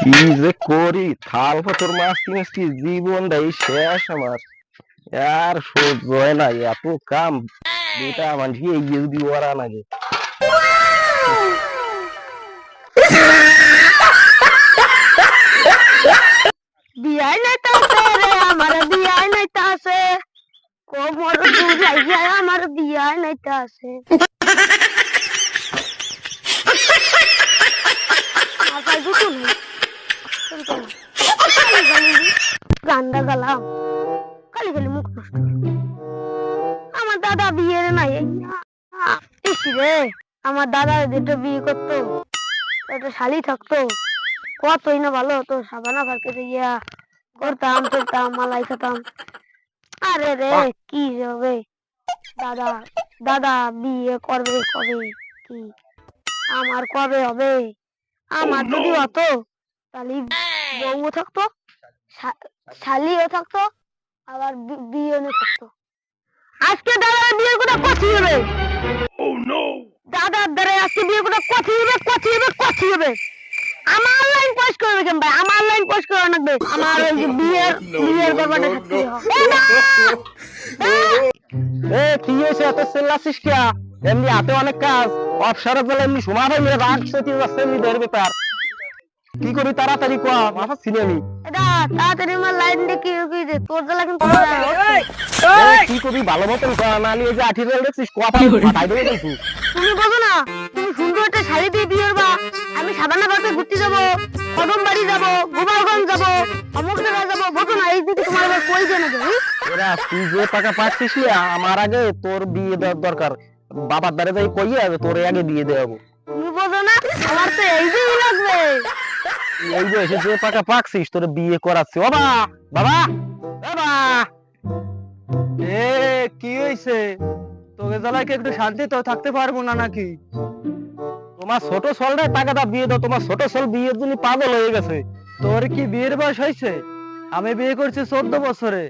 কি যে করি, থাল পাথর মাছতে মাছতে জীবনটাই শেষ আমার। আর সহ্য হয় না, এত কাম। দুটা মানুষ এগিয়ে যদি ওরা লাগে বিয়াই আমার বিয়াই আমার বিয়াই গান্ডা গালাম খালি খালি মুখ নষ্ট আমার দাদা বিয়ের নাই রে আমার দাদা যেটা বিয়ে করতো একটা শালি থাকতো। কতই না ভালো হতো সাবানা পার্কে গিয়া করতাম ফেলতাম মালাই খেতাম। আরে রে কি হবে? দাদা দাদা বিয়ে করবে কবে কি? আমার কবে হবে? আমার যদি হতো তাহলে বউও থাকতো শালিও থাকতো আবার বি- বিয়েও থাকতো আজকে দাদার বিয়ের কথা কচি হবে দাদার দ্বারা আজকে বিয়ে কথা কচি হবে কচি হবে কচি হবে আমার লাইন পোস্ট করবে কেন ভাই আমার লাইন পোস্ট করে রাখবে আমার বিয়ের বিয়ের ব্যাপারটা থাকতে এ কি হয়েছে এত চিল্লাছিস কে এমনি হাতে অনেক কাজ অবসরে বলে এমনি সময় পাই রাগ সত্যি যাচ্ছে এমনি দের ব্যাপার কি করি তাড়াতাড়ি কয়া মাথা ছিনে আমি। এটা তাড়াতাড়ি আমার লাইন দেখি কি যে? তোর জ্বালা কিন্তু কি করি? ভালো মতন কয়া না নিয়ে যে আঠি রেল দেখছিস কোয়া পাঠাই দেবে কিন্তু। তুমি বোঝো না তুমি সুন্দর একটা শাড়ি দিয়ে বিয়ে করবা। আমি সাবানা পার্কে ঘুরতে যাব কদম বাড়ি যাব গোপালগঞ্জ যাব অমুক জায়গায় যাব বোঝো না এই দিকে তোমার আবার কই জানে হ্যাঁ? এরা তুই যে টাকা পাচ্ছিস না, আমার আগে তোর বিয়ে দেওয়ার দরকার। বাবার দ্বারে যাই কইয়ে তোর আগে বিয়ে দেবো তুমি বোঝো না আমার তো এই দিনই লাগবে। এই বয়সে যে টাকা পাচ্ছিস তোর বিয়ে করাচ্ছি। ও বাবা বাবা বাবা। এ কি হইছে? তোকে জ্বালায় কি একটু শান্তি তো থাকতে পারব না নাকি? তোমার ছোট টাকাটা বিয়ে দাও। তোমার ছোট সল বিয়ের জন্য পাগল হয়ে গেছে। তোর কি বিয়ের বয়স হয়েছে আমি বিয়ে করছি চোদ্দ বছরে।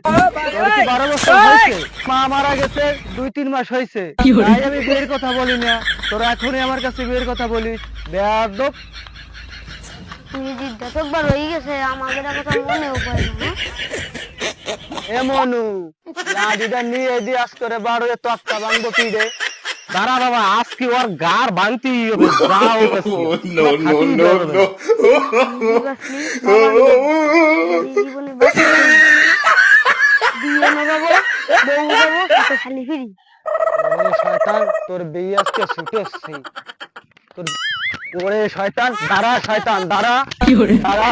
তোর কি বারো বছর হয়েছে মা মারা গেছে দুই তিন মাস হয়েছে তাই আমি বিয়ের কথা বলি না। তোরা এখনই আমার কাছে বিয়ের কথা বলিস। বেয়াদব। তুমি জিজ্ঞাসা একবার হয়ে গেছে আমাদের কথা মনেও পড়ে না হ্যাঁ? এমনু লাডিটা নিয়ে দিয়ে করে বারো তক্তা ভাঙবো কি রে? দাঁড়া বাবা আজকে ওর গার হবে? যাও না তোর বিয়ে আজকে তোর ওরে শয়তান দাঁড়া শয়তান দাঁড়া। দাঁড়া।